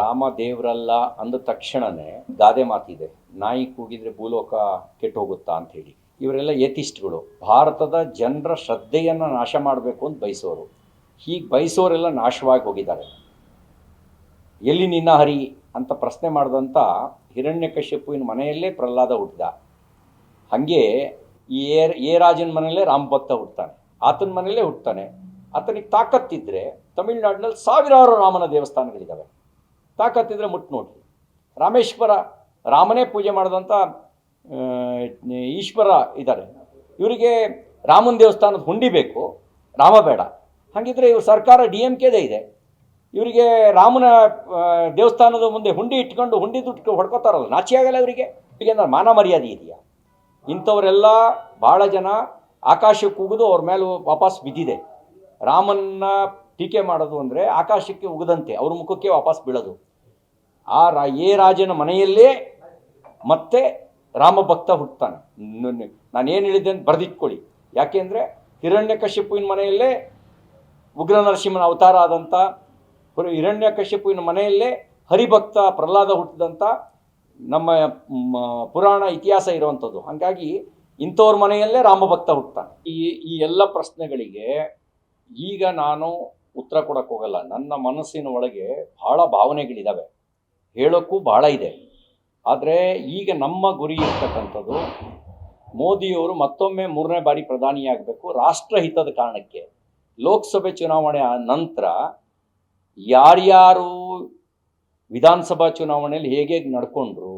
ರಾಮ ದೇವರಲ್ಲ ಅಂದ ತಕ್ಷಣನೇ ಗಾದೆ ಮಾತಿದೆ. ನಾಯಿ ಕೂಗಿದ್ರೆ ಭೂಲೋಕ ಕೆಟ್ಟು ಹೋಗುತ್ತಾ ಅಂತ ಹೇಳಿ. ಇವರೆಲ್ಲ ಏತಿಸ್ಟ್ಗಳು. ಭಾರತದ ಜನರ ಶ್ರದ್ಧೆಯನ್ನು ನಾಶ ಮಾಡಬೇಕು ಅಂತ ಬಯಸೋರು. ಹೀಗೆ ಬಯಸೋರೆಲ್ಲ ನಾಶವಾಗಿ ಹೋಗಿದ್ದಾರೆ. ಎಲ್ಲಿ ನಿನ್ನ ಹರಿ ಅಂತ ಪ್ರಶ್ನೆ ಮಾಡಿದಂಥ ಹಿರಣ್ಯಕಶ್ಯಪುವಿನ ಮನೆಯಲ್ಲೇ ಪ್ರಹ್ಲಾದ ಹುಟ್ಟಿದ. ಹಾಗೆ ಏ ಏ ರಾಜನ ಮನೆಯಲ್ಲೇ ರಾಮಭಕ್ತ ಹುಡ್ತಾನೆ ಆತನ ಮನೆಯಲ್ಲೇ ಹುಡ್ತಾನೆ ಆತನಿಗೆ ತಾಕತ್ತಿದ್ರೆ ತಮಿಳ್ನಾಡಿನಲ್ಲಿ ಸಾವಿರಾರು ರಾಮನ ದೇವಸ್ಥಾನಗಳಿದ್ದಾವೆ ತಾಕತ್ತಿದ್ರೆ ಮುಟ್ಟು ನೋಡ್ರಿ ರಾಮೇಶ್ವರ ರಾಮನೇ ಪೂಜೆ ಮಾಡಿದಂಥ ಈಶ್ವರ ಇದ್ದಾರೆ ಇವರಿಗೆ ರಾಮನ ದೇವಸ್ಥಾನದ ಹುಂಡಿ ಬೇಕು, ರಾಮ ಬೇಡ. ಹಾಗಿದ್ರೆ ಇವ್ರ ಸರ್ಕಾರ ಡಿ ಎಂ ಕೆದೇ ಇದೆ. ಇವರಿಗೆ ರಾಮನ ದೇವಸ್ಥಾನದ ಮುಂದೆ ಹುಂಡಿ ಇಟ್ಕೊಂಡು ಹುಂಡಿ ದುಡ್ಡು ಹೊಡ್ಕೋತಾರಲ್ಲ, ನಾಚಿ ಆಗಲ್ಲ ಇವರಿಗೆ. ಇವರಿಗೆ ಮಾನ ಮರ್ಯಾದೆ ಇದೆಯಾ? ಇಂಥವರೆಲ್ಲ ಭಾಳ ಜನ ಆಕಾಶಕ್ಕೆ ಕೂಗಿದು ಅವ್ರ ಮೇಲೆ ವಾಪಸ್ ಬಿದ್ದಿದೆ. ರಾಮನ್ನ ಟೀಕೆ ಮಾಡೋದು ಅಂದರೆ ಆಕಾಶಕ್ಕೆ ಉಗದಂತೆ, ಅವ್ರ ಮುಖಕ್ಕೆ ವಾಪಸ್ ಬೀಳೋದು. ಆ ರಾ ಏ ರಾಜನ ಮನೆಯಲ್ಲೇ ಮತ್ತೆ ರಾಮಭಕ್ತ ಹುಟ್ಟುತ್ತಾನೆ ನಾನು ಏನು ಹೇಳಿದ್ದೆ ಅಂತ ಬರೆದಿಟ್ಕೊಳ್ಳಿ. ಯಾಕೆಂದರೆ ಹಿರಣ್ಯಕಶ್ಯಪುವಿನ ಮನೆಯಲ್ಲೇ ಉಗ್ರ ನರಸಿಂಹನ ಅವತಾರ ಆದಂಥ ಹಿರಣ್ಯಕಶ್ಯಪುವಿನ ಮನೆಯಲ್ಲೇ ಹರಿಭಕ್ತ ಪ್ರಹ್ಲಾದ ಹುಟ್ಟಿದಂಥ ನಮ್ಮ ಪುರಾಣ ಇತಿಹಾಸ ಇರುವಂಥದ್ದು ಹಾಗಾಗಿ ಇಂಥವ್ರ ಮನೆಯಲ್ಲೇ ರಾಮಭಕ್ತ ಹುಟ್ಟುತ್ತಾನೆ ಈ ಈ ಎಲ್ಲ ಪ್ರಶ್ನೆಗಳಿಗೆ ಈಗ ನಾನು ಉತ್ತರ ಕೊಡಕ್ಕೆ ಹೋಗಲ್ಲ. ನನ್ನ ಮನಸ್ಸಿನ ಒಳಗೆ ಭಾಳ ಭಾವನೆಗಳಿದ್ದಾವೆ ಹೇಳೋಕ್ಕೂ ಭಾಳ ಇದೆ. ಆದರೆ ಈಗ ನಮ್ಮ ಗುರಿ ಇರ್ತಕ್ಕಂಥದ್ದು ಮೋದಿಯವರು ಮತ್ತೊಮ್ಮೆ ಮೂರನೇ ಬಾರಿ ಪ್ರಧಾನಿಯಾಗಬೇಕು ರಾಷ್ಟ್ರಹಿತದ ಕಾರಣಕ್ಕೆ. ಲೋಕಸಭೆ ಚುನಾವಣೆ ನಂತರ ಯಾರ್ಯಾರು ವಿಧಾನಸಭಾ ಚುನಾವಣೆಯಲ್ಲಿ ಹೇಗೆ ನಡ್ಕೊಂಡ್ರು,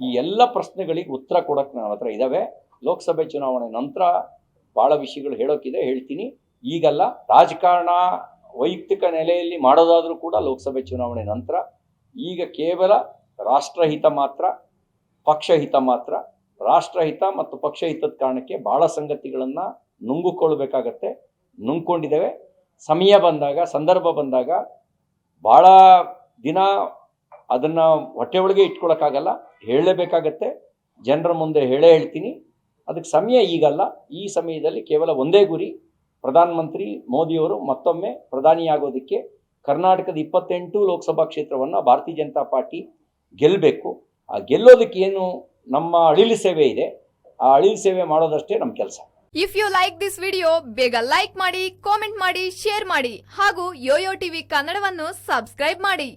ಈ ಎಲ್ಲ ಪ್ರಶ್ನೆಗಳಿಗೆ ಉತ್ತರ ಕೊಡೋಕ್ಕೆ ನನ್ನ ಹತ್ರ ಇದ್ದಾವೆ ಲೋಕಸಭೆ ಚುನಾವಣೆ ನಂತರ ಭಾಳ ವಿಷಯಗಳು ಹೇಳೋಕ್ಕಿದೆ, ಹೇಳ್ತೀನಿ. ಈಗಲ್ಲ ರಾಜಕಾರಣ ವೈಯಕ್ತಿಕ ನೆಲೆಯಲ್ಲಿ ಮಾಡೋದಾದರೂ ಕೂಡ ಲೋಕಸಭೆ ಚುನಾವಣೆ ನಂತರ ಈಗ ಕೇವಲ ರಾಷ್ಟ್ರಹಿತ ಮಾತ್ರ, ಪಕ್ಷಹಿತ ಮಾತ್ರ, ರಾಷ್ಟ್ರಹಿತ ಮತ್ತು ಪಕ್ಷಹಿತದ ಕಾರಣಕ್ಕೆ ಭಾಳ ಸಂಗತಿಗಳನ್ನು ನುಂಗುಕೊಳ್ಳಬೇಕಾಗತ್ತೆ, ನುಂಗ್ಕೊಂಡಿದ್ದೇವೆ. ಸಮಯ ಬಂದಾಗ, ಸಂದರ್ಭ ಬಂದಾಗ ಭಾಳ ದಿನ ಅದನ್ನು ಹೊಟ್ಟೆ ಒಳಗೆ ಇಟ್ಕೊಳಕ್ಕಾಗಲ್ಲ, ಹೇಳಲೇಬೇಕಾಗತ್ತೆ. ಜನರ ಮುಂದೆ ಹೇಳೇ ಹೇಳ್ತೀನಿ. ಅದಕ್ಕೆ ಸಮಯ ಈಗಲ್ಲ. ಈ ಸಮಯದಲ್ಲಿ ಕೇವಲ ಒಂದೇ ಗುರಿ. ಪ್ರಧಾನಮಂತ್ರಿ ಮೋದಿಯವರು ಮತ್ತೊಮ್ಮೆ ಪ್ರಧಾನಿಯಾಗೋದಕ್ಕೆ ಕರ್ನಾಟಕದ ಇಪ್ಪತ್ತೆಂಟು ಲೋಕಸಭಾ ಕ್ಷೇತ್ರವನ್ನು ಭಾರತೀಯ ಜನತಾ ಪಾರ್ಟಿ ಗೆಲ್ಲಬೇಕು ಆ ಗೆಲ್ಲೋದಕ್ಕೆ ಏನು ನಮ್ಮ ಅಳಿಲು ಸೇವೆ ಇದೆ. ಆ ಅಳಿಲು ಸೇವೆ ಮಾಡೋದಷ್ಟೇ ನಮ್ಮ ಕೆಲಸ. If you like this video ಬೇಗ ಲೈಕ್ ಮಾಡಿ ಕಾಮೆಂಟ್ ಮಾಡಿ ಶೇರ್ ಮಾಡಿ ಹಾಗೂ ಯೋಯೋ ಟಿವಿ ಕನ್ನಡವನ್ನು ಸಬ್ಸ್ಕ್ರೈಬ್ ಮಾಡಿ.